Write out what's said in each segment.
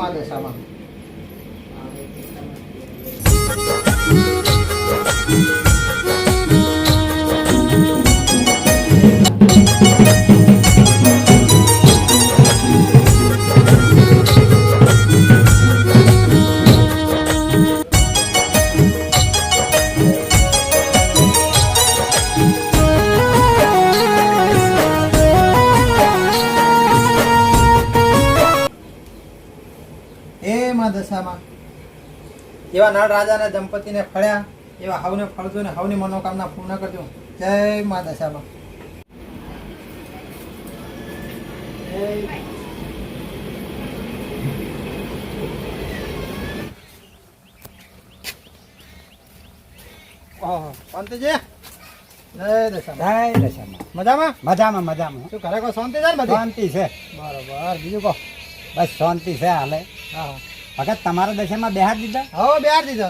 માં દશામાં એ એવા નળ રાજાને દંપતીને ફળ્યા એવા હવને ફળજો ને હવની મનોકામના પૂર્ણ કરજો જય મા દશામાં. શાંતિજી. જય દશામાં. જય દશામાં. મજામાં? મજામાં મજામાં. શું ઘરે કોઈ શાંતિ છે ને શાંતિ છે. બરોબર બીજું કહો. બસ શાંતિ છે હાલે. હા. વખત તમારા દશામાં બેહાર દીધા? હવે બિહાર દીધો.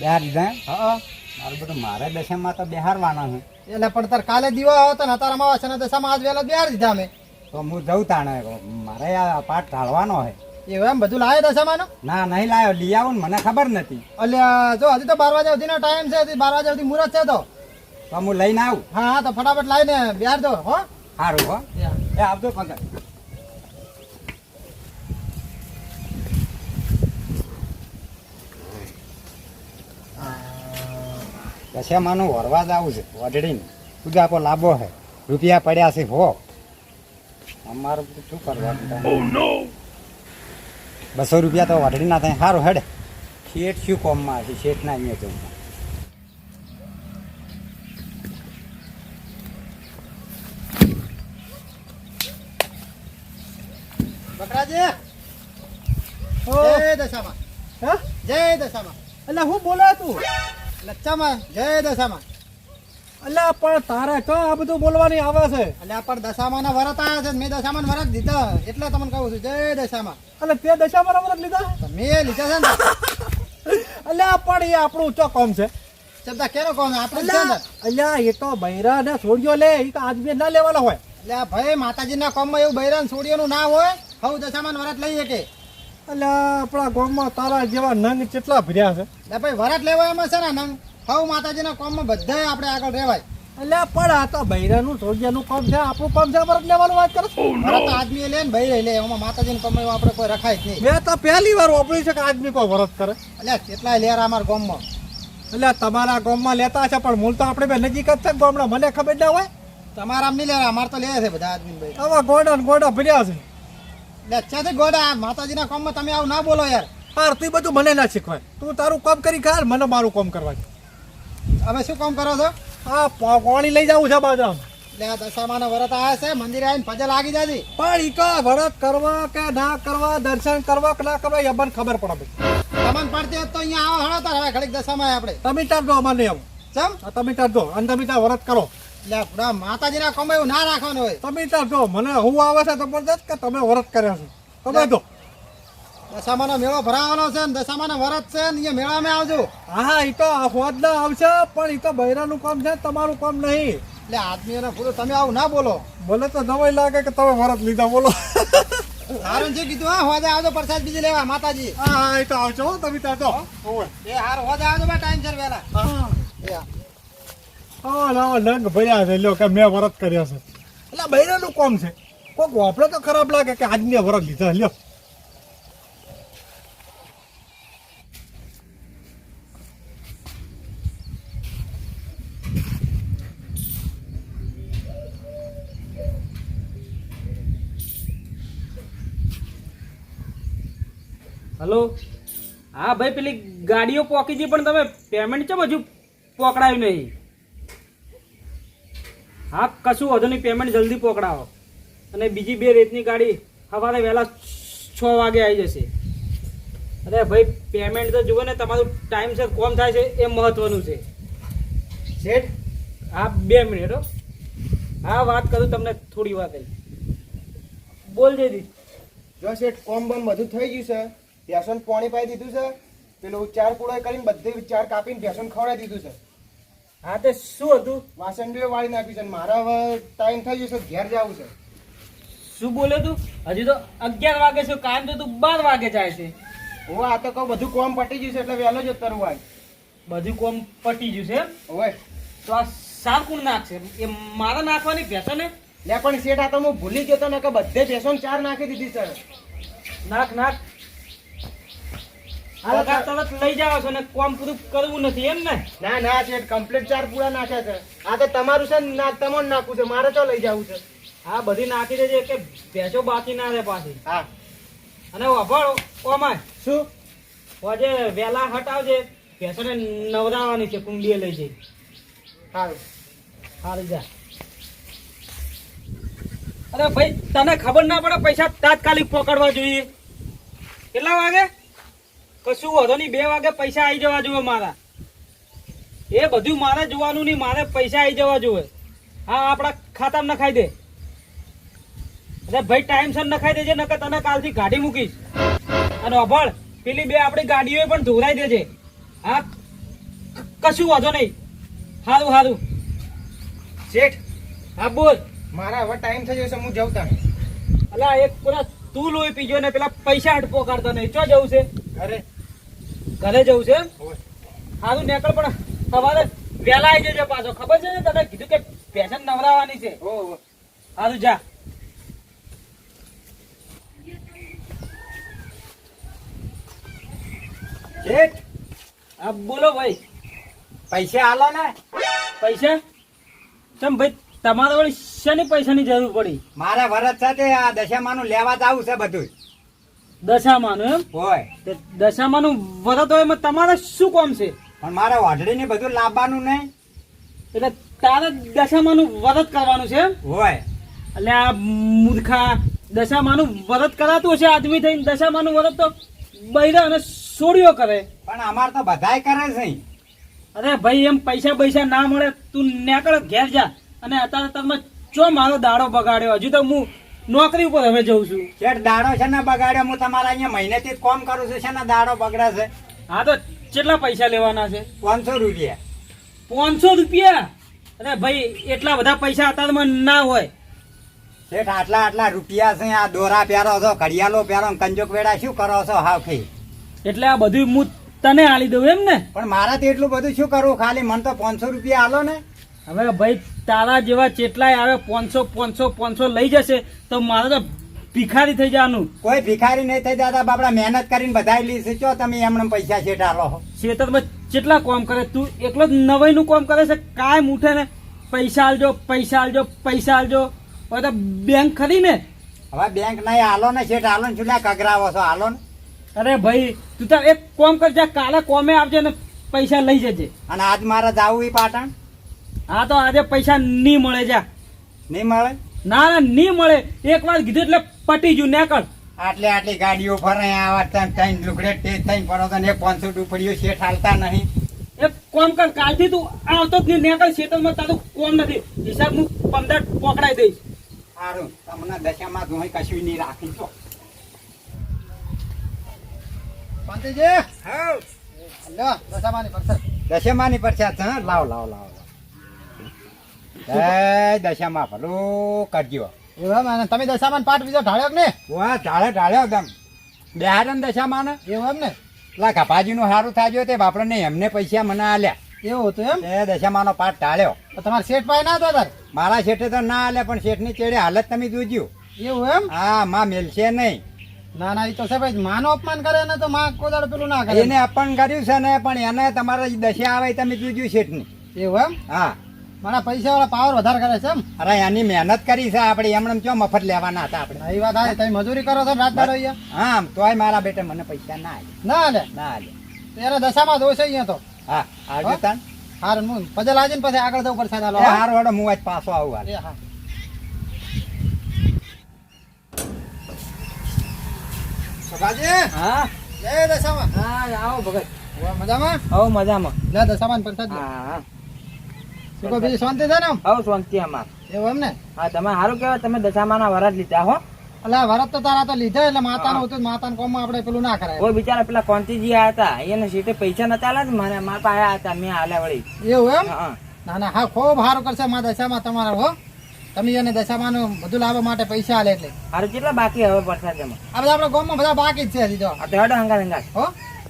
બેહાર દીધા? હા મારું બધું મારે દશામાં તો બેહારવાના છે. એટલે પણ તાર કાલે દીવા હતો ને તારા છે ને દશામાં આજ વહેલા બિહાર દીધા અમે. તો હું જઉં તાણે. મારે આ પાઠ ઢાળવાનો હોય એવું એમ? બધું લાવ્યો દશામાં ના નહીં લાવ્યો લઈ આવું મને ખબર નથી. એટલે જો હજી તો બાર વાગ્યા સુધીનો ટાઈમ છે હજી બાર વાગ્યા સુધી મુહૂર્ત છે તો. તો હું લઈને આવું. હા હા તો ફટાફટ લાવીને બિહાર દો હો. સારું હો. એ આવજો પંકજ દશામાનું વરવા જ આવું છે વઢડીને. પૂજા પર લાભો છે રૂપિયા પડ્યા છે હો. અમારું શું કરવાનું બસો રૂપિયા તો વઢડી ના થાય. સારું હેડે. શેઠ શું કોમમાં છે? શેઠ ના અહીંયા જવું. બકરાજી! જય દશામાં. જય દશામાં. એટલે હું બોલા તું? લચ્ચામાં જય દશામાં. અલ્યા પણ તારે તો આ બધું બોલવાની આવે છે? એટલે પણ દશામાં વરત આવ્યા છે મેં દશામાં વરત દીધા એટલે તમને કહું છું જય દશામાં. એટલે તે દશામાં રમત લીધા? મેં લીધા છે ને. અલ્યા પણ એ આપણું ઊંચો કોમ છે? ચમતા કેનો કોમ? આપણે છે. ને એટલે એ તો બૈરા ને છોડ્યો લે એ તો આદમી ના લેવાના હોય. આ ભાઈ માતાજીના કોમમાં એવું બૈરાન સોડિયોનું ના હોય હવ દશામાં વરત લઈએ કે? એટલે આપણા ગામમાં તારા જેવા નંગ કેટલા ભર્યા છે? એટલે ભાઈ વરત લેવા એમાં છે ને નંગ? હવ માતાજીના કોમમાં બધા આપણે આગળ રહેવાય. એટલે પણ આ તો બૈરાનું છોડિયાનું કામ છે આપણું કામ છે વરત લેવાનું વાત કરે છે. વરત તો આદમી લે ને ભાઈ લે એમાં માતાજીના કોમમાં એવું આપણે કોઈ રખાય જ નહીં. મેં તો પહેલી વાર વાપર્યું છે કે આદમી કોઈ વરત કરે. એટલે કેટલાય લેર અમારા ગામમાં. એટલે તમારા ગામમાં લેતા છે પણ મૂળ તો આપણે બે નજીક જ છે ગામડા. મને ખબર ના હોય. તમારા આમ નહીં લેરા અમારે તો લે છે બધા આદમી ભાઈ હવે ગોડા ગોડા ભર્યા છે. એટલે અચ્છાથી ગોડા માતાજીના કોમમાં તમે આવું ના બોલો યાર. હાર તું બધું મને ના શીખવાય. તું તારું કામ કરી ખાર મને મારું કામ કરવા. હવે શું કામ કરો છો? આ પા- પાણી લઈ જવું છે બાજુ એટલે આ દશામાના વરત આવ્યા છે મંદિરે આવીને ફજલ આગી જાજી. પણ ઈ કા વ્રત કરવા કે ના કરવા દર્શન કરવા કે ના કરવા એ મને ખબર પડે. તમને પડતી તો અહીંયા આવો હળો તાર હવે ઘડીક દશામાં આપણે. તમે તાર દો અમારે નહીં આવું. ચમ? તમે તાર અને તમે ત્યાં વ્રત કરો. એટલે માતાજીના કોમમાં એવું ના રાખવાનું હોય. તમે તાર જો મને હું આવે છે જબરદસ્ત કે તમે વરત કર્યા છો. તમે જો. દશામાનો મેળો ભરાવાનો છે ને દશામાના વરત છે ને અહીંયા મેળામાં આવજો. હા એ તો હોદ ના આવશે પણ એ તો બૈરાનું કામ છે તમારું કામ નહીં. એટલે આદમીઓને પૂરું તમે આવું ના બોલો. બોલે તો નવાઈ લાગે કે તમે વરત લીધા બોલો. સારું છે કીધું હા હોજે આવજો પ્રસાદ બીજી લેવા માતાજી. હા હા એ તો આવજો હો, તમે ત્યાં તો. એ હાર હોજે આવજો ટાઈમ છે વેલા હા. હા લાવો ભર્યા છે, લ્યો, કે મેં વરત કર્યા છે. એટલે બૈરાનું કોમ છે. કોક વાપરે તો ખરાબ લાગે કે આજ મેં વરત લીધા, લ્યો. હલો? હા, ભાઈ, પેલી ગાડીઓ પોકી છે, પણ તમે પેમેન્ટ કેમ હજુ પોકડાયું નહીં? હા કશું વધુ નહીં પેમેન્ટ જલ્દી પકડાવો. અને બીજી બે રેતની ગાડી સવારે વહેલા છ વાગે આવી જશે. અરે ભાઈ પેમેન્ટ તો જુઓ ને તમારું ટાઈમસર કોમ થાય છે એ મહત્વનું છે. શેઠ હા બે મિનિટ હો. હા વાત કરું તમને થોડી વાત બોલ જયદીપ. જો શેઠ કોમ બમ બધું થઈ ગયું છે ભેસન પાણી પાઈ દીધું છે પેલું ચાર પૂળા કરીને બધે ચાર કાપીને ભેસન ખવડાવી દીધું છે. હા તે શું હતું? વાસણ બી વાળી નાખ્યું છે મારા હવે ટાઈમ થઈ ગયો છે ઘેર જવું છે. શું બોલ્યો તું? હજી તો અગિયાર વાગે છે કામ તો તું બાર વાગે જાય છે. હું આ તો કહું બધું કોમ પટી ગયું છે એટલે વહેલો જ ઉતરવું હોય બધું કોમ પટી ગયું છે? ઓય. તો આ સાર કોણ નાખશે? એ મારા નાખવાની ભેસો ને? લે પણ શેઠ આ તો હું ભૂલી ગયો તો ને કે બધે ભેસો ચાર નાખી દીધી સર નાખ નાખ. તરત લઈ જાવ છો ને કોમ પૂરું કરવું નથી એમ ને? ના ના છે કમ્પ્લીટ ચાર પૂરા નાખ્યા છે. આ તો તમારું છે ને ના તમારું નાખવું છે. મારે તો લઈ જવું છે? હા બધી નાખી દેજે કે ભેંસો બાકી ના રહે પાછી. હા. અને વાપર શું? આજે વેલા હટાવજે. ભેંસોને નવરાવાની છે કુંડીએ લઈ જઈ. સારું હારી જા. અરે ભાઈ તને ખબર ના પડે પૈસા તાત્કાલિક પકડવા જોઈએ. કેટલા વાગે? કશું વધો નહીં. બે વાગે પૈસા આવી જવા જોઈએ મારા. એ બધું મારે જોવાનું નહીં. મારે પૈસા આવી જવા જોઈએ. હા આપણા ખાતામાં નખાઈ દે. અરે ભાઈ ટાઈમસર નખાઈ દેજે નકર તને કાલથી ગાડી મૂકીશ. અને અભળ પેલી બે આપણી ગાડીઓ પણ ધોરાઈ દેજે. હા કશું વાંધો નહીં. સારું સારું શેઠ હા બોલ. મારા હવે ટાઈમ થઈ જશે હું જઉં તાણ અલા એક પૂરા તું લોહી પીજો ને પેલા પૈસા હટપો કરતો નહીં. ચો જવું છે? અરે ઘરે જવું છે? સારું નીકળ પણ સવારે વહેલા આવી જજો પાછો. ખબર છે ને તને? કીધું કે પેશન નવરાવાની છે. સારું જા. હા બોલો ભાઈ. પૈસા આલો ને. પૈસા? ચમ ભાઈ તમારે વળી શેની પૈસાની જરૂર પડી? મારે વરત સાથે આ દશામાનું લેવા જ આવું છે બધું દશામાનું એમ? હોય. તે દશામાનું વરત હોય એમાં તમારે શું કામ છે? પણ મારે વાઢડીને બધું લાવવાનું નહીં. એટલે તારે દશામાનું વરત કરવાનું છે હોય. એટલે આ મૂર્ખા દશામાનું વ્રત કરાતું હશે આદમી થઈને દશામાનું વ્રત તો બૈરા અને સોડિયો કરે. પણ અમાર તો બધાય કરે છે અરે ભાઈ એમ પૈસા પૈસા ના મળે તું નેકળ ઘેર જા. અને અત્યારે તમે ચો મારો દાડો બગાડ્યો? હજુ તો હું નોકરી ઉપર હવે જઉં છું. શેઠ દાડો છે ને બગાડ્યો. હું તમારા અહીંયા મહિનેથી જ કોમ કરું છું. છે ને દાડો બગડે છે? હા તો કેટલા પૈસા લેવાના છે? પાંચસો રૂપિયા. પાંચસો રૂપિયા? અરે ભાઈ એટલા બધા પૈસા અત્યારમાં ના હોય. શેઠ આટલા આટલા રૂપિયા છે. આ દોરા પહેરો છો ઘડિયાળો પહેરો કંજોક વેડા શું કરો છો ખી એટલે આ બધું હું તને આલી દઉં એમ ને? પણ મારાથી એટલું બધું શું કરવું ખાલી મને તો પાંચસો રૂપિયા આલો ને. હવે ભાઈ તારા જેવા ચેટલાય આવે પાંચસો પાંચસો પાંચસો લઈ જશે તો મારે તો ભિખારી થઈ જવાનું. કોઈ ભિખારી નહીં થઈ જતા બાપડા મહેનત કરીને બધા લીધે ચો તમે એમને પૈસા શેઠ આલો ખેતરમાં કેટલા કામ કરે? તું એકલો જ નવાઈનું કામ કરે છે? કાયમ ઉઠે ને પૈસા આલજો પૈસા આલજો પૈસા આલજો. હવે તો બેંક ખરી ને? હવે બેંક નહીં હાલો ને શેઠ હાલો ને છૂટા કગરાવો છો? હાલો ને. અરે ભાઈ તું તાર એક કોમ કરજે કાલે કોમે આવજે ને પૈસા લઈ જજે. અને આજ મારે જાવું એ પાટણ? હા તો આજે પૈસા નહીં મળે જા. નહીં મળે? ના ના નહીં મળે. એક વાર કીધું એટલે પટી ગયું નેકળ. આટલી આટલી ગાડીઓ ફરે આવા ત્રણ ત્રણ લુગડે ટેસ્ટ થઈને ફરો તો ને પાંચસો ડુપડીઓ શેઠ હાલતા નહીં. એક કોમ કર કાલથી તું આવતો જ નહીં નેકળ. ખેતરમાં તારું કોમ નથી. હિસાબ હું પંદર પકડાઈ દઈશ. સારું તમને દશામાં ધોઈ કશું નહીં રાખી છો. હા. લ્યો દશામાની પરસાદ. દશામાની પરસાદ હં? લાવ લાવ લાવ. જય દશામાં ભલું કરજો. એવું એમ? તમે દશામાં પાઠ બીજો ઢાળ્યો ને વાહ ઢાળે ઢાળ્યો એકદમ. બેહારે ને? દશામાં એવું એમ ને? પેલા કપાજીનું સારું થાજો તે બાપડને એમને પૈસા મને આલ્યા. એવું હતું એમ? એ દશામાનો પાઠ ટાળ્યો તો તમારે શેઠ પાસે ના હતા મારા શેઠે તો ના આલે પણ શેઠની ચેડે હાલત તમે જોજો. એવું એમ? હા માં મેલશે નહીં. ના ના એ તો છે ભાઈ માનો અપમાન કરે ને તો માં કોદાળ પેલું ના કરે. એને અપમાન કર્યું છે ને પણ એને તમારે દશા આવે એ તમે જોજો શેઠની. એવું એમ? હા. મારા પૈસા વાળા પાવર વધારે કરે છે એમ. અરે એની મહેનત કરી છે આપણે. એમણે ચો મફત લેવાના હતા આપણે. એ વાત આવે તમે મજૂરી કરો છો રાત દાડો અહીંયા? હા તોય મારા બેટે મને પૈસા ના આલે ના લે ના આલે. ત્યારે દશામાં દોષ અહીંયા તો. હા આવજો તાન. હાર હું પજલ આજે પછી આગળ જવું પડશે ચાલો હાર વડો હું આજ પાછો આવું હાલ. એ હા. સભાજી? હા? જય દશામાં. હા આવો ભગત. મજામાં? આવો મજામાં. દશામાં પ્રસાદ. હા. શું કહો બીજી શાંતિ છે ને આમ? શાંતિ અમાર એવું એમ ને? હા તમે સારું કહેવાય તમે દશામાના વરદ લીધા હો. એટલે આ વરત તો તારા તો લીધા એટલે માતાનું હતું માતાનું કોમમાં આપણે પેલું ના કરાય. કોઈ બિચારા પેલા કોંતીજી આયા હતા એને સીટે પૈસા નતા આલા મને માતા આયા હતા મેં આલ્યા વળી. એવું એમ? ના ના હા ખૂબ સારું કરશે મા દશામાં તમારે હો. તમે એને દશામાનું બધું લાવવા માટે પૈસા આલે એટલે. હારું કેટલા બાકી હવે વરસાદ જમા આ બધા આપણા ગામમાં બધા બાકી જ છે હજી તો. હંગાર હંગાત. હો?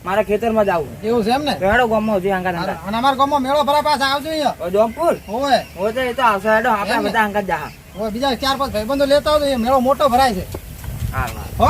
મારા ખેતરમાં જવું એવું છે એમ ને? હેડો ગામમાં હજી હંગાત અને અમારા ગામમાં મેળો ભરા પાસે આવજો અહીંયા. જોમપુર ઓય ઓય તો એ તો આવશે હેડો આપણે બધા હંગાત જા ઓય બીજા ચાર પાંચ ભાઈબંધો લેતા આવજો એ મેળો મોટો ભરાય છે. હા હા. હો?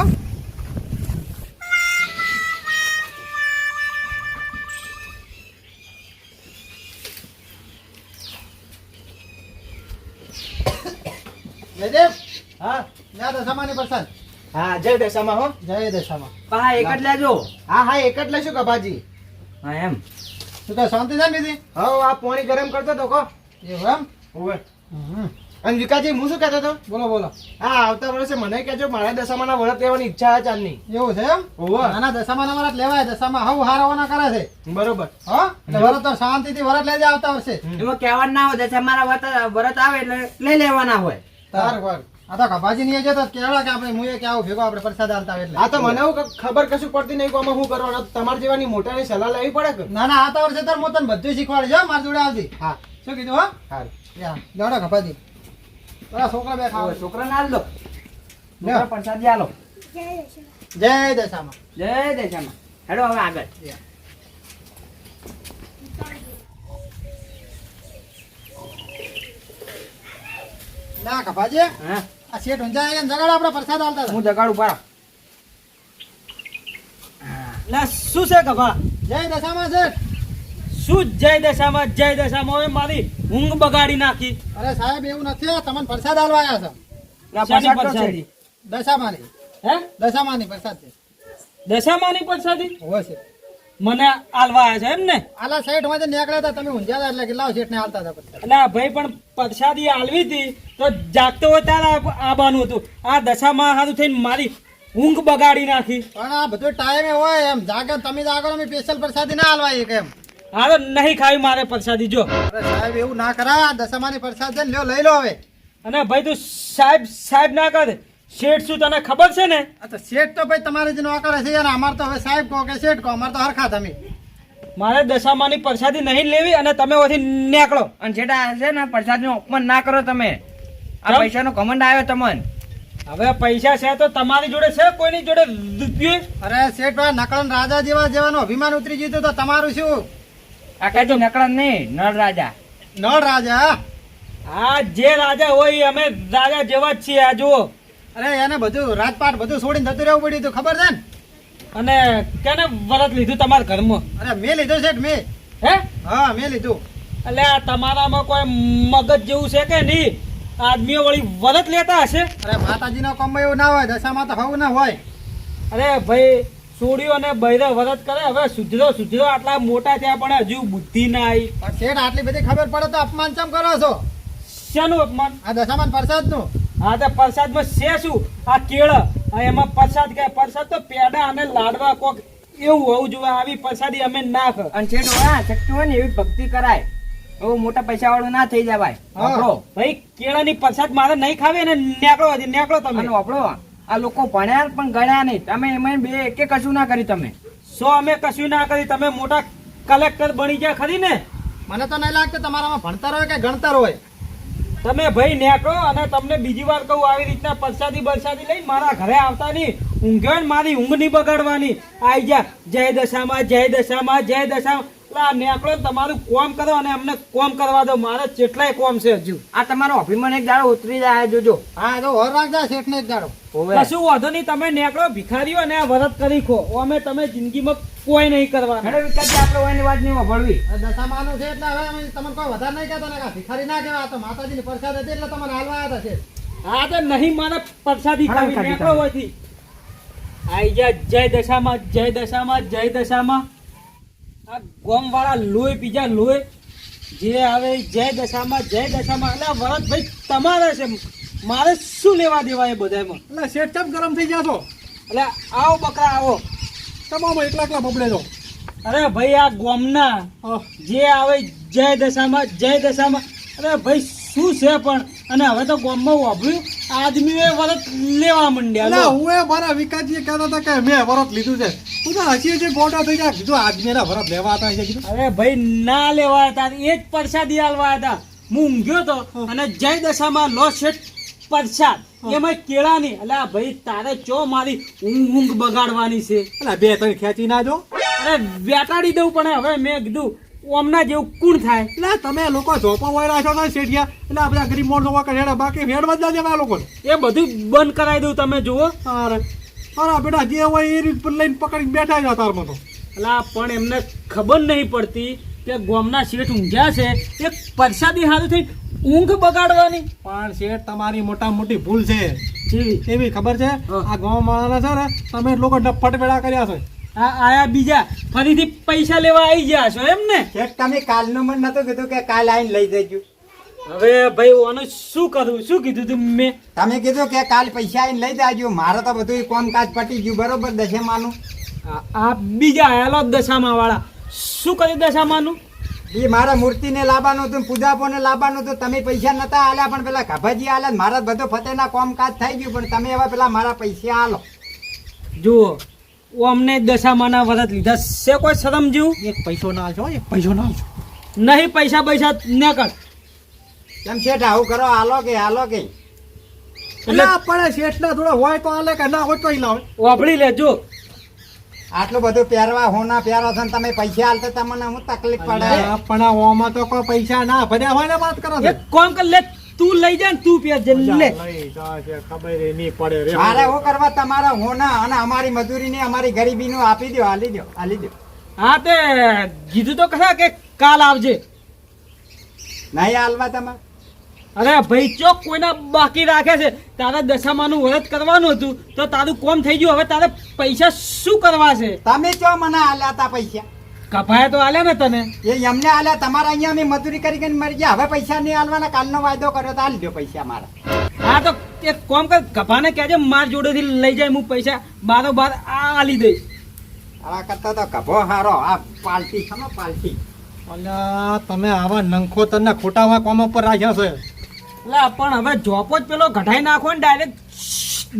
જયદેવ? હા? જા દશામાની પ્રસાદ. હા જય દશામાં હો. જય દશામાં. પા એક જ લેજો. હા હા એક જ લેશું કપાજી હા એમ. શું તો શાંતિ થાય ને બીજી? હા આ પાણી ગરમ કરતો તો કો એવું એમ? ઓવે અને વિકાજી હું શું કહેતો હતો? બોલો બોલો. હા આવતા વર્ષે મને કહેજો મારા દશામાના વરત લેવાની ઈચ્છા છે ચાંદની. એવું છે એમ? ઓવે નાના દશામાં વરત લેવાય દશામાં હવ હારવાના કરે છે. બરોબર. હા? વરત તો શાંતિથી વરત લેજે આવતા વર્ષે. એમાં કહેવાનું ના હોય દશા મારા વરત વરત આવે એટલે લઈ લેવાના હોય. તાર વાર આ તો કપાજી નહીં જતો કેવડા કે આપણે મુએ કે આવું ભેગો આપણે પ્રસાદ આલતા એટલે. આ તો મને હું ખબર કશું પડતી નહીં કે આમાં શું કરવાનું. તમાર જેવાની મોટાની સલાહ લેવી પડે કે? ના ના આવતા વર્ષે તાર મોતન તને બધું શીખવાડી જો મારી જોડે આવતી હા. શું કીધું હો? સારું યા દોડો કપાજી પેલા છોકરા બે ખાવ છોકરા છોકરાને આલ. છોકરા પ્રસાદી આલો. જય દશામાં. જય દશામાં. હેડો હવે આગળ. ના કપાજી હા. આ શેઠ ઊંઝા આયા આપણે પ્રસાદ આલતા હું જગાડું પાડો લા શું છે કભા જય દશામાં શેઠ. શું જય દશામાં જય દશામાં? હવે મારી ઊંઘ બગાડી નાખી. અરે સાહેબ એવું નથી તમને પ્રસાદ આલવા આવ્યા ના, શાની પ્રસાદ છે. છે દશામાની. હે? દશામાની પ્રસાદ છે. દશામાની પ્રસાદી? હોય છે. મને આલવા આવ્યા છે એમ ને? આલા સાઈડમાંથી નીકળ્યા હતા તમે ઊંઝા હતા એટલે કે લાવ શેઠ ને હાલતા હતા એટલે ભાઈ પણ પ્રસાદી આલવી હતી તો જાગતો હોય ત્યારે આ- આવવાનું હતું. આ દશામાં સારું થઈને મારી ઊંઘ બગાડી નાખી. પણ આ બધું ટાઈમે હોય એમ. જાગે તમે જાગો અમે સ્પેશિયલ પ્રસાદી ના હાલવા એક એમ. હા તો નહીં ખાવી મારે પ્રસાદી જો. અરે સાહેબ એવું ના કરા આ દશામાની પ્રસાદ ને લ્યો લઈ લો હવે. અને ભાઈ તું સાહેબ સાહેબ ના કર. શેઠ શું તને ખબર છે ને? આ તો શેઠ તો ભાઈ તમારે જ નો કરે છે યાર અમાર તો હવે સાહેબ કહો કે શેઠ કહો અમાર તો હરખા તમે. મારે દશામાની પ્રસાદી નહીં લેવી અને તમે ઓથી નીકળો. અને છેટા છે ને પ્રસાદનું અપમાન ના કરો તમે. આ પૈસાનો કમંડ આવ્યો તમને. હવે પૈસા છે તો તમારી જોડે છે કોઈની જોડે રૂપિયો? અરે શેઠ ભાઈ નકળન રાજા જેવા જવાનો અભિમાન ઉતરી ગયું તો તમારું શું? આ કઈ નકળન નહીં નળ રાજા. નળ રાજા? આ જે રાજા હોય એ અમે રાજા જેવા જ છીએ આ જુઓ. અરે એને બધું રાજપાટ બધું છોડીને જતું રહેવું પડ્યું તો ખબર છે ને? અને કેને વરત લીધું તમારા ઘરમાં? અરે મેં લીધું છે મેં? હે? હા મેં લીધું. એટલે તમારામાં કોઈ મગજ જેવું છે કે નહીં? આદમીઓ વળી વરત લેતા હશે? અરે માતાજીનો કોમ એવું ના હોય દશામાં તો હવું ના હોય. અરે ભાઈ સોડીઓ અને બૈરા વરત કરે હવે સુધરો સુધરો આટલા મોટા થયા પણ હજુ બુદ્ધિ ના આવી શેઠ આટલી બધી ખબર પડે તો અપમાન ચમ કરો છો? શેનું અપમાન? આ દશામાન પ્રસાદનું હા તો પ્રસાદમાં છે શું? આ કેળ. એમાં પ્રસાદ કે પ્રસાદ તો પેડા અને લાડવા કોક એવું હોવું જોઈએ. આવી પ્રસાદી અમે નાખ. અને છેડો હા શક્તિ હોય ને એવી ભક્તિ કરાય. એવું મોટા પૈસા વાળું ના થઈ જાય ભાઈ હા. વાપરો ભાઈ કેળાની પ્રસાદ મારે નહીં ખાવી અને નેકળો હજી નેકળો તમે. અને વાપરો આ લોકો ભણ્યા પણ ગણ્યા નહીં. તમે એમાં બે એકે કશું ના કરી તમે. સો અમે કશું ના કરી. તમે મોટા કલેક્ટર બની ગયા ખરી ને? મને તો નહીં લાગતું તમારામાં ભણતર હોય કે ગણતર હોય. તમે ભાઈ નેકળો અને તમને બીજી વાર કહું, આવી રીતના પરસાદી બરસાદી લઈને મારા ઘરે આવતા નહીં. ઊંઘ્યો ને મારી ઊંઘ નહીં બગાડવાની. આઈ જા. જય દશામાં જય દશામાં જય દશામાં. એટલે નેકળો તમારું કોમ કરો અને અમને કોમ કરવા દો. મારે જેટલાય કોમ છે હજુ. આ તમારો અભિમાન એક દાડો ઉતરી જાય જોજો. હા તો ઓર રાખજો શેઠ ને એક જાડો કશું વાંધો નહીં તમે નેકળો ભિખારીઓ અને આ વરત કરી ખો. અમે તમે જિંદગીમાં કોઈ નહીં કરવાના. હેડો વિકાસજી આપણે ઓયની વાત નહીં વાપરવી દશામાનું છે એટલે હવે તમને કોઈ વધારે નહીં કહેતા ને ભિખારી ના કહેવાય. આ તો માતાજીની પ્રસાદ હતી એટલે તમારે હાલવા હતા શેઠ. હા તો નહીં મારે પ્રસાદી ખાવી નેકળો હોયથી. આઈ જા જય દશામાં જય દશામાં જય દશામાં. આ ગોમવાળા લોહી બીજા લોહી જે આવે જય દશામાં જય દશામાં. એટલે આ વરત ભાઈ તમારે છે મારે શું લેવા દેવા એ બધામાં એટલે શેઠ ચમ ગરમ થઈ ગયા છો? એટલે આવો બકરા આવો. તમામ એકલા એકલા બબડે છો. અરે ભાઈ આ ગોમના. જે આવે જય દશામાં જય દશામાં. અરે ભાઈ શું છે પણ? અને હવે તો ગામમાં વાપર્યું આદમીએ વરત લેવા માંડ્યા હું એ મારા વિકાસજી કહેતા હતા કે મેં વરત લીધું છે. અરે ભાઈ ના લેવા હતા. એ જ પ્રસાદી આલવા હતા. હું ઊંઘ્યો તો અને જય દશામાં લો શેઠ પરસાદ. એમાં કેળા નહીં. એટલે ભાઈ તારે ચો મારી ઊંઘ ઊંઘ બગાડવાની છે? એટલે બે ત્રણ ખેંચી ના જો. અરે વેટાડી દઉં પણ હવે મેં કીધું ઓમના જેવું કુણ થાય? એટલે તમે લોકો ઝોપા હોય છો ને શેઠિયા? એટલે આ ગરીબ મોડ હેડા બાકી હેડવા જ ના લોકો એ બધું બંધ કરાવી દઉં તમે જુઓ. અરે અરે બેટા જે હોય એ રીત પર લઈને પકડીને બેઠા છે તારમાં તો એટલે પણ એમને ખબર નહીં પડતી કે ગોમના શેઠ ઊંઘ્યા છે. એ પરસાદી હાલ થઈ ઊંઘ બગાડવાની. પણ શેઠ તમારી મોટા મોટી ભૂલ છે. એવી ખબર છે? આ ગામ માણસ છે ને તમે લોકો ડફટ કર્યા છે. આ આયા બીજા. ફરીથી પૈસા લેવા આવી ગયા છો એમ ને? શેઠ તમે કાલનો મન નતો કીધું કે કાલ આવીને લઈ જજો. હવે ભાઈ ઓનું શું કરું? શું કીધું તું મેં તમે કીધું કે કાલ પૈસા આવીને લઈ જાજો. મારે તો બધું કામકાજ પટી ગયું બરોબર? દશામાનું. આ- બીજા હેલો દશામા વાળા શું કર્યું દશામાનું? એ મારા મૂર્તિને લાવવાનું હતું પૂજાપોને લાવવાનું હતું. તમે પૈસા નતા આલ્યા પણ પેલા ગાભાજી આલ્યા મારા બધો ફતેના કામકાજ થઈ ગયું. પણ તમે હવે પેલા મારા પૈસા આલો. જુઓ અમને દશામાના વરત લીધા. છે કોઈ શરમ જેવું? એક પૈસો ના આલશો એક પૈસો ના આલશો નહીં પૈસા પૈસા ન કર. કેમ શેઠ આવું કરો આલો કે આલો કે. એટલે પણ શેઠ ના થોડા હોય તો આલે કે ના હોય તો લાવે. વાપરી લેજો. આટલું બધું પહેરવા હોના પહેરો છો તમે પૈસા આલતા તમને હું તકલીફ પડે. પણ ઓમાં તો કોઈ પૈસા ના ભર્યા હોય ને વાત કરો એક કોમ કર લે તું લઈ જા ને તું પે લે. લઈ જા છે, ખબર નહીં પડે રે. મારે શું કરવા તમારા હોના અને અમારી મજૂરી ને અમારી ગરીબી નું આપી દો આલી દો આલી દો હા તે કીધું તો ખરા કે કાલ આવજે. નહીં આલવા તમારે? અરે ભાઈ ચોક કોઈના બાકી રાખે છે? તારે દશામાનું વ્રત કરવાનું હતું તો તારું કોમ થઈ ગયું હવે તારે પૈસા શું કરવા છે? તમે ચો મને આલ્યા તા પૈસા? કપાયા તો આલ્યા ને તને? એ એમને આલ્યા તમારા અહીંયા અમે મજૂરી કરી કરીને મરી ગયા. હવે પૈસા નહીં આલવાના કાલનો વાયદો કર્યો તો આલજો પૈસા મારા. હા તો એક કોમ કર કપાને કહેજે માર જોડેથી લઈ જાય હું પૈસા બારો બાર આ આલી દઈશ. આવા કરતા તો કભો હારો આ પાલટી છે પાલટી. અલ્યા તમે આવા નંખો તને ખોટા કોમ ઉપર રાખ્યા છે. એટલે પણ હવે જોપો જ પેલો ઘટાઈ નાખો ને ડાયરેક્ટ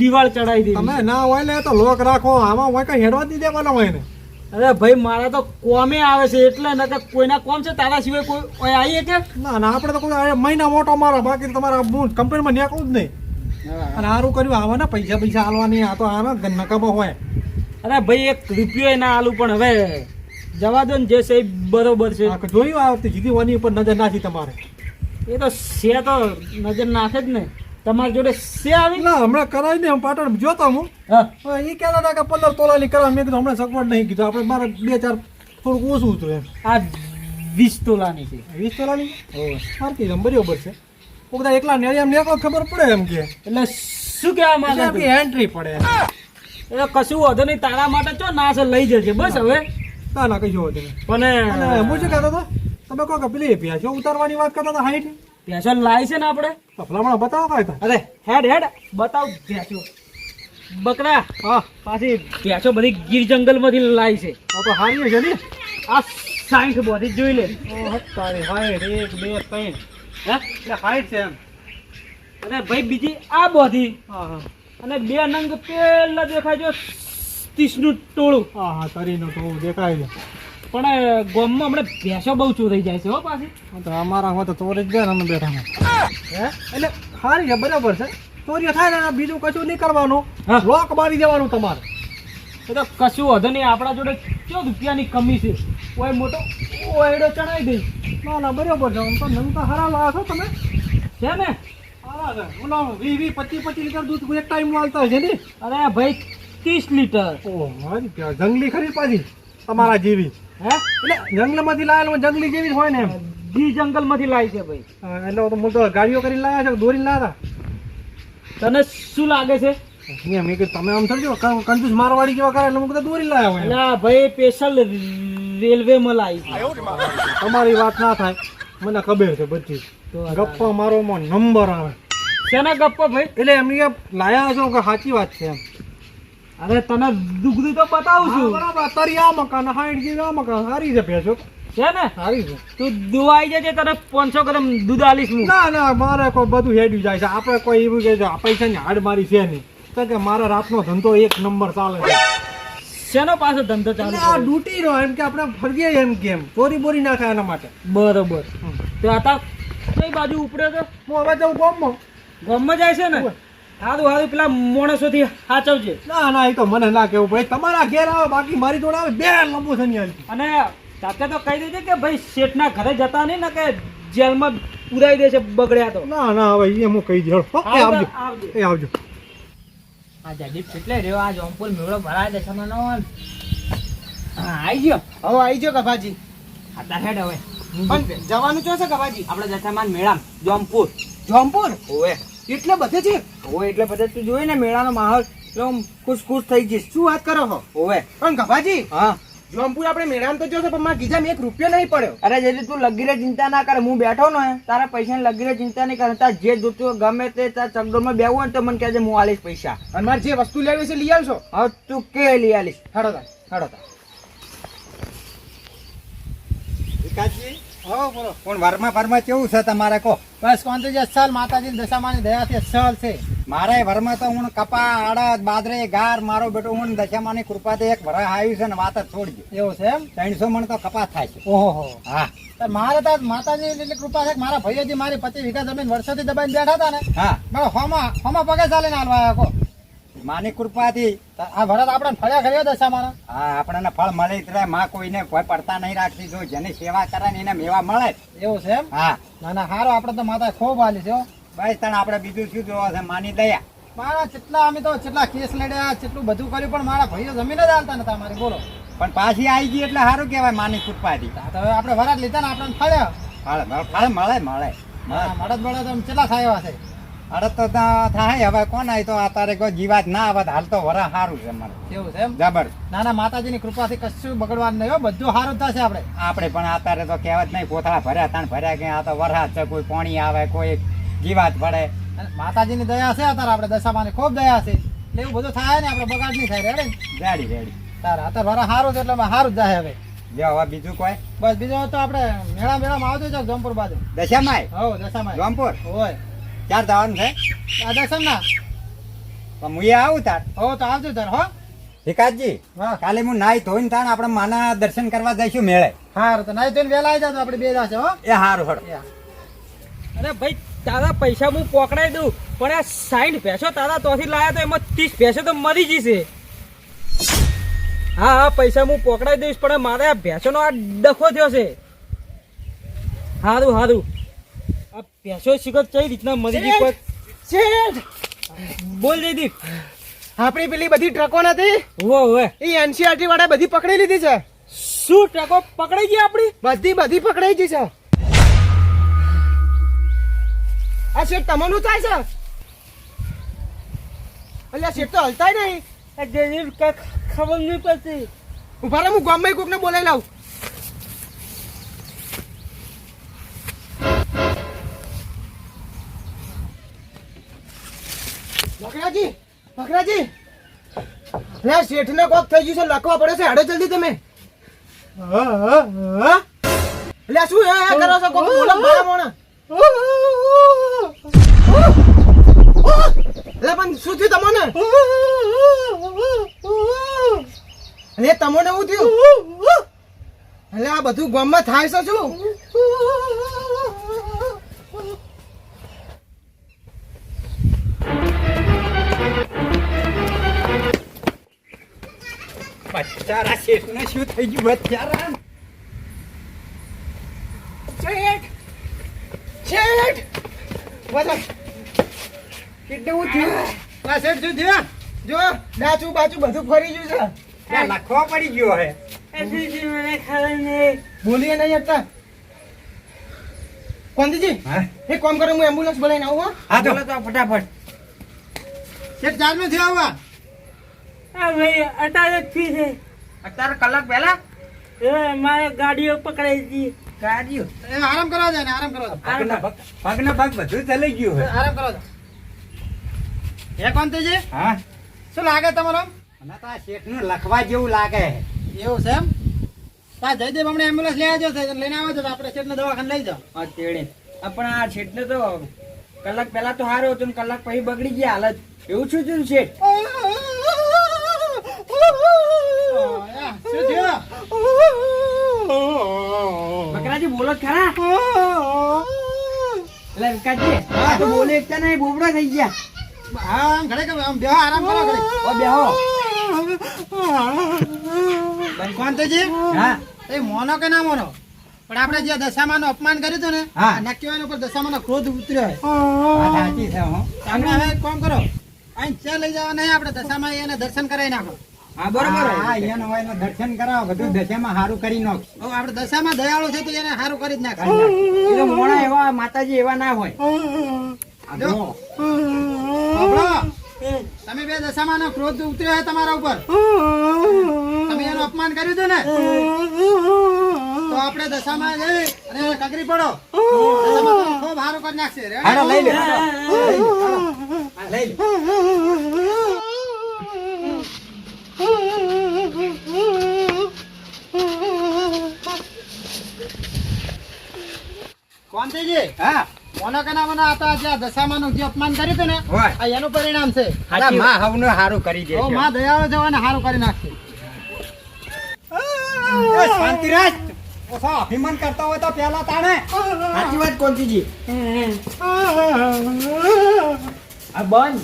દિવાળ ચડાવી દે તમે ના હોય ને તો લોક રાખો. આમાં હોય કઈ હેડવા નહીં દેવાના હોય ને. અરે ભાઈ મારા તો કોમે આવે છે એટલે ન કે કોઈના કોમ છે તારા સિવાય કોઈ કોઈ આવીએ કે? ના ના આપણે તો કોઈ મહિના મોટો મારો બાકી તમારા હું કંપનીમાં નીકળું જ નહીં. અને સારું કર્યું આવા ને પૈસા પૈસા આલવાની આ તો આના નકામો હોય. અરે ભાઈ એક રૂપિયો ના આલું પણ હવે જવા દો ને જે છે એ બરોબર છે. જોયું આ વખતે જીતી વાની ઉપર નજર નાખી તમારે. એ તો શે તો નજર નાખે જ ને. તમારી જોડે શે આવી? ના હમણાં કરાવી ને હું પાટણ જોતો હું. હા. એ કહેતા હતા કે પંદર તોલાની કરાવ મેં કીધું હમણાં સગવડ નહીં કીધું. આપણે મારે બે ચાર થોડુંક ઓછું હતું એમ. આ વીસ તોલાની છે. વીસ તોલાની? છે બરાબર છે. દા એકલા ને એમ નીકળો ખબર પડે એમ કે. એટલે શું કહેવા માંગે? એન્ટ્રી પડે. એટલે કશું વધુ નહીં તારા માટે ચો ના છે લઈ જજે. બસ હવે. ના ના કઈ જોવો તમે પણ હું શું કહેતો હતો? તમે કહો કે પેલી ભેંસો ઉતારવાની વાત કરતા હતા હાઈટ? પેશન લાવી છે ને આપણે? ભલામણ બતાવો કાંઈ અરે હેડ હેડ બતાવ ભેંસો. બકરા હા. પાછી ભેંસો બધી ગીર જંગલમાંથી લાવી છે. આ તો હારી છે ને. આ સાઈઠ બધી જોઈ લે. ઓહ, તારી હાઈટ એક બે ત્રણ. હે? એટલે હાઈટ છે એમ. અને ભાઈ બીજી આ બધી. હા હા. અને બે નંગ પેલા દેખાય છે ત્રીસનું ટોળું. હા હા તરીનું ટોળું દેખાય છે. પણ ગોમમાં હમણાં ભેંસો બહુ ચોરાઈ જાય છે હો પાછી. તો અમારા હોય તો ચોરી જ ગયા અમે બેઠા હે? એટલે સારી છે બરાબર છે. ચોરીઓ થાય ને બીજું કશું નહીં કરવાનું. લોક મારી દેવાનું તમારે. એ તો કશું વધુ નહીં આપણા જોડે ચો રૂપિયાની કમી છે. કોઈ મોટો ઓયડો ચડાવી દઈ ના ના બરાબર છે. આમ તો નંગ તો હરા લાવો છો તમે. છે ને? વીસ વીસ પચીસ પચીસ લીટર દૂધ એક ટાઈમ વાળતા હોય છે ને? અરે ભાઈ ત્રીસ લીટર. મારી જંગલી ખરી પાછી તમારા જેવી. એટલે જંગલમાંથી લાયેલ જંગલી જેવી હોય ને જી જંગલમાંથી લાવી છે ભાઈ. એટલે તો હું તો ગાડીઓ કરીને લાવ્યા છે દોરીને લાવ્યા તને શું લાગે છે? મેં કીધું તમે આમ થજો કંજૂસ મારવાડી જેવા કરે એટલે હું દોરી લાવ્યા હોય. ભાઈ સ્પેશિયલ રેલવેમાં લાવી તમારી વાત ના થાય. મને ખબર છે બધી. ગપ્પા મારોમાં નંબર આવે. શેના ગપ્પો ભાઈ? એટલે એમની લાયા છો કે સાચી વાત છે એમ. અરે તને દુગદી તો બતાવું છું. બરાબર. તરી આ મકાન હાઈટ જેવી આ મકાન સારી છે ભેંસો. છે ને? સારી છે. તું દુવાઈ જજે તને પાંચસો ગ્રામ દૂધ આલીશ હું. ના ના મારે કોઈ બધું હેડ્યું જાય છે. આપણે કોઈ એવું કે જો આ પૈસાની હાડ મારી છે નહીં. કારણ કે મારા રાતનો ધંધો એક નંબર ચાલે છે. શેનો પાછો ધંધો ચાલે આ? ડૂટી નો એમ કે આપણે ફરગીએ એમ કેમ ચોરી બોરી ના થાય એના માટે. બરોબર. તો હતા કઈ બાજુ ઉપડે તો? હું હવે જાઉં ગામમાં. ગામમાં જાય છે ને? સારું સારું પેલા માણસોથી સાચવજે. ના ના એ તો મને ના કેવું ભાઈ તમારા ઘેર આવે બાકી મારી જોડે આવે બે લંબુ છે અને તો કહી દેજે કે ભાઈ શેઠના ઘરે જતા નહીં ને કે જેલમાં ઉડાઈ દે છે બગડ્યા તો. ના ના હવે એ હું કહી દઉં આવજો આવજો. એ આવજો. આ જગદીપ કેટલે રહ્યો? આ જોમપુર મેળો ભરાય દે સમાનો હા આવી ગયો. હવે આવી ગયો આ તાર હેડ હવે. પણ જવાનું છો છે ગભાજી? આપણે જથામાન મેળામ જોમપુર જોમપુર ઓવે. એટલે બધે છે. ઓ એટલે બધે તું જોઈ ને મેળાનો માહોલ એટલે હું ખુશ ખુશ થઈ જઈશ. શું વાત કરો છો? ઓવે પણ ગભાજી હા. જોમપુર આપણે મેળામાં તો જોશે પણ મારા ગીજામાં એક રૂપિયો નહીં પડ્યો. અરે જેથી તું લગીરે ચિંતા ના કરે હું બેઠો ને તારા પૈસા લગીરે ચિંતા નહીં કરે તાર જે જોતું ગમે તે તાર ચગડોમાં બેવું હોય ને તો મને કહેજે હું આલીશ પૈસા. અને મારે જે વસ્તુ લેવી છે લઈ આવશો હા તું કે લઈ આલીશ? હાડો તાર હાડો તાર. વિકાસજી હો બોલો. પણ વર્મા વરમાં કેવું છે તમારે કહો. બસ કોંતી અસલ માતાજીની દશામાની દયાથી અસલ છે. મારે વરમાં તો હું કપા આડત બાદરે ગાર મારો બેટો હું દશામાની કૃપાથી એક ભરા આવ્યું છે ને વાત જ છોડજો. એવું છે એમ? ત્રણસો મણ તો કપાસ થાય છે. ઓહો હા. તો મારે તો માતાજી એટલી કૃપા છે મારા ભાઈઓજી મારી પચીસ વીઘા જમીન વર્ષોથી દબાઈને બેઠા હતા ને. હા. મારો હોમા હોમા પગે ચાલીને હાલવા આવ્યા માની કૃપાથી તો આ ભરત આપણે ફળ્યા કર્યો દશા મારા હા આપણને ફળ મળે રહે માં કોઈને કોઈ પડતા નહીં રાખતી. જો જેની સેવા કરે ને એને મેવા મળે. એવું છે એમ? હા. ના ના હારો આપણે તો માતા ખૂબ હાલી છે. બસ તને આપણે બીજું શું જોવા છે? માની દયા. મારા કેટલા અમે તો કેટલા કેસ લડ્યા કેટલું બધું કર્યું પણ મારા ભાઈઓ જમીન જ હાલતા નતા મારી બોલો. પણ પાછી આવી ગઈ એટલે સારું કહેવાય માની કૃપાથી. તો હવે આપણે વરાત લીધા ને આપણે ફળ્યા. ફળ ફળ મળે મળે. મળે બળદ આમ કેટલા થાય છે? અરે તો થાય હવે કોણ આવી તો અત્યારે કોઈ જીવાત ના આવે હાલ તો વરા સારું છે મારે એવું છે જબર. ના ના માતાજીની કૃપાથી કશું બગડવાનું નહીં હો બધું સારું થશે આપણે. આપણે પણ અત્યારે તો કહેવત નહીં કોથળા ભર્યા તાણ ભર્યા કે આ તો વરસાદ છે કોઈ પાણી આવે કોઈ જીવાત પડે. માતાજીની દયા છે અત્યારે આપણે દશામાં ખૂબ દયા છે. એવું બધું થાય ને આપણે બગાડ નહીં થાય રેડે? Ready ready. તારે અત્યારે વરા સારું છે એટલે સારું જ જાય હવે. હવે બીજું કોઈ? બસ બીજું તો આપણે મેળા મેળામાં આવજો છો જોમપુર બાજુ. દશામાય? હો દશામાં જમપુર? હોય. ચાર જવાનું છે? આ દર્શન ના? પણ હું આવું તાર. હો તો આવજો તાર હો. વિકાસજી હા. કાલે હું નાઈ ધોઈને તાણ આપણે માના દર્શન કરવા જઈશું મેળે. હાર તો નાઈ ધોઈને વહેલા આવી જાવ આપણે બે જશે હો. એ સારું હળ. યા. અરે ભાઈ તારા પૈસા હું પોકડાઈ દઉં પણ આ સાઈઠ ભેંસો તારા તોથી લાયા તો એમાં ત્રીસ ભેંસો તો મરી જશે. હા હા પૈસા હું પોકડાઈ દઈશ પણ મારે આ ભેંસોનો આ ડખો થયો છે. સારું સારું ભેંસો શિખર કઈ રીતના મરી ગઈ કોઈ? શેઠ! બોલ જયદીપ આપણી પેલી બધી ટ્રકો નથી? હો હવે. એ એનસીઆરટી વાળા બધી પકડી લીધી છે. શું ટ્રકો પકડાઈ ગઈ આપણી? બધી બધી પકડાઈ ગઈ છે. આ શેઠ તમારું થાય છે? અલ્યા શેઠ તો હલતાય નહીં. ખબર નહીં પડતી. ઊભા હું ગામમાં કોકને બોલાવી લાવું. મકરાજી મકરાજી લે શેઠને કોક થઈ ગયું છે, લખવા પડે છે, હાડો જલ્દી તમે. લે શું એ કરો છો, કોક બોલમ બોલા મોણા. લે પણ શું થયું તમને? લે તમને શું થયું? એટલે આ બધું ગામમાં થાય છે શું? બચારા શેઠને શું થઈ ગયું? બચારા શેઠ! શેઠ! બધા કેટલું થયું? આ શેઠ શું થયું? જો ડાચું બાચું બધું ફરી ગયું છે. ત્યાં લખવા પડી ગયો હે બોલીએ નહીં હતા કોંતીજી હા? એક કામ કરો હું એમ્બ્યુલન્સ બોલાવીને આવું હો. બોલો તો ફટાફટ. શેઠ ચાર્જમાં થયું આવવા. આ ભાઈ અટારે થી છે. અત્યારે કલાક પહેલા? એ મારે ગાડીઓ પકડાઈ હતી. ગાડીઓ? એ આરામ કરવા જાય ને આરામ કરવા પગ પગના પગ બધું ચાલી ગયું હે આરામ કરવા કોણ હે છે? હા. શું લાગે તમારો? મને તો આ શેઠનું લખવા જેવું લાગે. એવું છે એમ? હા જયદેવ હમણાં એમ્બ્યુલન્સ લઈ આવજો લઈને આવજો તો આપણે શેઠને દવાખાને લઈ જાઓ. આ તેડે. પણ આ શેઠને તો કલાક પહેલા તો સારું હતું કલાક પછી બગડી ગયા હાલત. એવું શું થયું છે? બકરાજી બોલો ખરા. વિકાસજી આ તો બોલે એકતા નહીં બોબડા થઈ ગયા. હા ઘરે કે આમ બેહો આરામ કરો ઘરે. ઓ બેહો. કોંતજી હા. એ મોનો કે ના મોનો? પણ આપણે જે દશામાનું અપમાન કર્યું હતું ને નક્કી ઉપર દશામાનો ક્રોધ ઉતર્યો સાચી છે હવે કામ કરો. અહીં ચા લઈ જવા નહીં આપણે દશામાં એને દર્શન કરાવી નાખો. હા બરોબર હા એનો હોય દર્શન કરાવો બધું દશામાં સારું કરી નાખશે હવે આપણે દશામાં દયાળુ છે તો એને સારું કરી જ નાખે. મોણા એવા માતાજી એવા ના હોય. તમે બે દશામાં ક્રોધ ઉતર્યો છે તમારા ઉપર. તમે એનું અપમાન કર્યું હતું ને? તો આપણે દશામાં જઈ અને કગરી પડો. ખૂબ સારું કરી નાખશે. લઈ લે. હાલો. લઈ કોંતીજી હા. મોનો કે ના મોનો આ તો આ જે દશામાનું જે અપમાન કર્યું હતું ને આ એનું પરિણામ છે. અલા, માં હવનું સારું કરી દે તો માં દયાળુ અને સારું કરી નાખશે. શાંતિરાજ. ઓછો અભિમાન કરતા હોય તો પેલા તાણે. સાચી વાત કોંતીજી આ બંધ.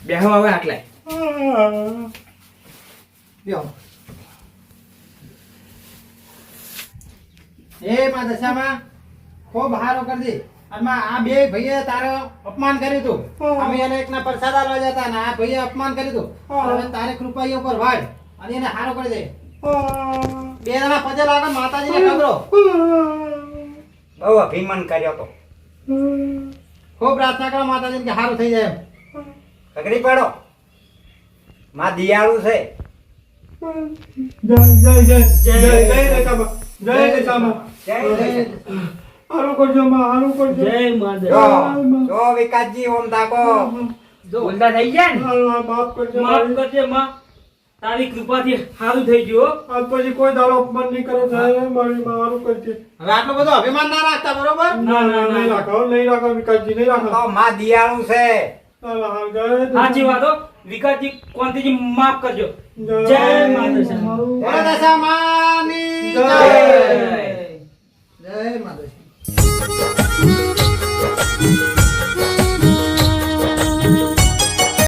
બેહો હવે આટલે. લ્યો. એ માં દશામાં ખૂબ હારો કરી દે. અને આ બે ભાઈએ તારો અપમાન કર્યું હતું. અમે એને એકના પ્રસાદ આલવા જતા અને આ ભાઈએ અપમાન કર્યું તું તારી કૃપા ઉપર વાળ. અને એને હારો કરી દે બે જણા પજે લાગે માતાજીને ખબરો બહુ અભિમાન કર્યો તો ખૂબ પ્રાર્થના કરો માતાજીને કે હારું થઈ જાય પકડી પડો માં દિયાળુ છે જય જય જય જય જય રેખાબા જય રેખાબા જય જય. હારું કરજો માં હારું કરજો જય માધવ જો જો વિકાસજી ઓમ તાકો બોલતા થઈ ગયા ને માફ કરજો માફ. કરજે માં તારી કૃપાથી સારું થઈ ગયું આજ પછી કોઈ દાડો અપમાન નહીં કરે થાય મારી મારું કરતી. હવે આટલો બધો અભિમાન ના રાખતા બરોબર? ના ના નહીં રાખો નહીં રાખો વિકાસજી નહીં રાખો. તો માં દિયાળું છે. સાચી વાતો વિકાસજી કોનથી માફ કરજો. જય માતા જય જય.